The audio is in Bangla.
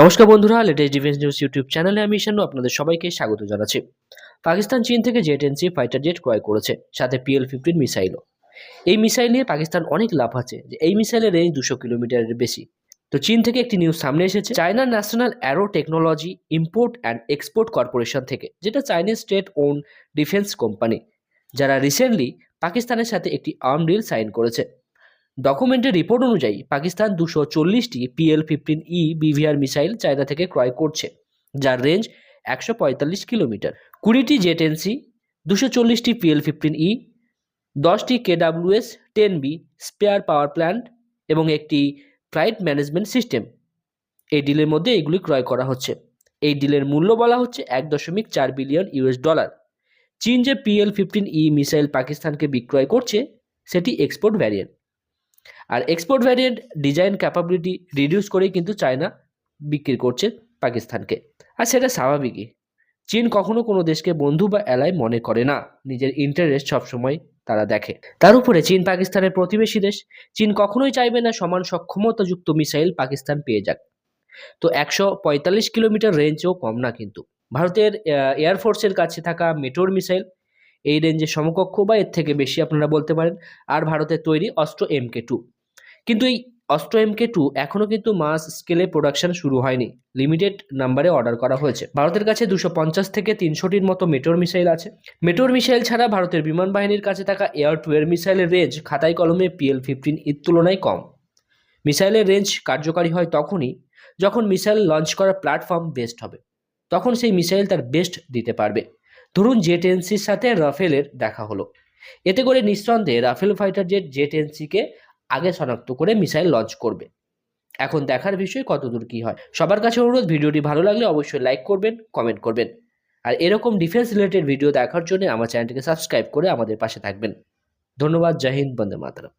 নমস্কার বন্ধুরা, লেটেস্ট ডিফেন্স নিউজ ইউটিউব চ্যানেলে আমি ঈশানু, আপনাদের সবাইকে স্বাগত জানাচ্ছি। পাকিস্তান, চীন থেকে জেট এনসি ফাইটার জেট ক্রয় করেছে, সাথে পিএল ফিফটিন মিসাইলও। এই মিসাইল নিয়ে পাকিস্তান অনেক লাভ আছে, যে এই মিসাইলের রেঞ্জ দুশো কিলোমিটারের বেশি। তো চীন থেকে একটি নিউজ সামনে এসেছে চায়নার national aero technology import and export corporation থেকে, যেটা Chinese state own defence company, যারা রিসেন্টলি পাকিস্তানের সাথে একটি আর্ম ডিল সাইন করেছে। ডকুমেন্টের রিপোর্ট অনুযায়ী পাকিস্তান দুশো চল্লিশটি PL fifteen E BVR missile China থেকে ক্রয় করছে, যার রেঞ্জ একশো পঁয়তাল্লিশ কিলোমিটার। কুড়িটি জেটেন্সি দুশো চল্লিশটি পিএল ফিফটিন ই দশটি KWS ten B spare power plant এবং একটি ফ্লাইট ম্যানেজমেন্ট সিস্টেম এই ডিলের মধ্যে এগুলি ক্রয় করা হচ্ছে। এই ডিলের মূল্য বলা হচ্ছে এক দশমিক চার বিলিয়ন ইউএস ডলার চীন যে পিএল ফিফটিন ই মিসাইল পাকিস্তানকে বিক্রয় করছে, সেটি এক্সপোর্ট ভ্যারিয়েন্ট আর export variant design capability reduce করেই কিন্তু চায়না বিক্রি করছে পাকিস্তানকে। আর সেটা স্বাভাবিকই। চীন কখনো কোনো দেশকে বন্ধু বা অ্যালাই মনে করে না। নিজের ইন্টারেস্ট সবসময় তারা দেখে। তার উপরে চীন পাকিস্তানের প্রতিবেশী দেশ। চীন কখনোই চাইবে না সমান সক্ষমতাযুক্ত মিসাইল পাকিস্তান পেয়ে যাক। তো একশো পঁয়তাল্লিশ কিলোমিটার রেঞ্জও কম না কিন্তু। ভারতের এয়ারফোর্সের কাছে থাকা মেটোর মিসাইল এই রেঞ্জের সমকক্ষ বা এর থেকে বেশি আপনারা বলতে পারেন। আর ভারতের তৈরি অস্ত্র এমকে টু কিন্তু এই অস্ত্র এমকে টু এখনও কিন্তু মাস স্কেলে প্রোডাকশন শুরু হয়নি। লিমিটেড নাম্বারে অর্ডার করা হয়েছে। ভারতের কাছে দুশো পঞ্চাশ থেকে তিনশোটির মতো মেটোর মিসাইল আছে। মেটোর মিসাইল ছাড়া ভারতের বিমান বাহিনীর কাছে থাকা এয়ার টু মিসাইলের রেঞ্জ খাতায় কলমে পিএল ফিফটিন এর তুলনায় কম। মিসাইলের রেঞ্জ কার্যকারী হয় তখনই যখন মিসাইল লঞ্চ করার প্ল্যাটফর্ম বেস্ট হবে। তখন সেই মিসাইল তার বেস্ট দিতে পারবে। ধরুন জেট এনসির সাথে রাফেলের দেখা হলো। এতে করে নিঃসন্দেহে রাফেল ফাইটার জেট জেট এনসিকে আগে শনাক্ত করে মিসাইল লঞ্চ করবে। এখন দেখার বিষয় কতদূর কী হয়। সবার কাছে অনুরোধ, ভিডিওটি ভালো লাগলে অবশ্যই লাইক করবেন, কমেন্ট করবেন। আর এরকম ডিফেন্স রিলেটেড ভিডিও দেখার জন্য আমার চ্যানেলটিকে সাবস্ক্রাইব করে আমাদের পাশে থাকবেন। ধন্যবাদ, জয় হিন্দ, বন্দে মাতরম।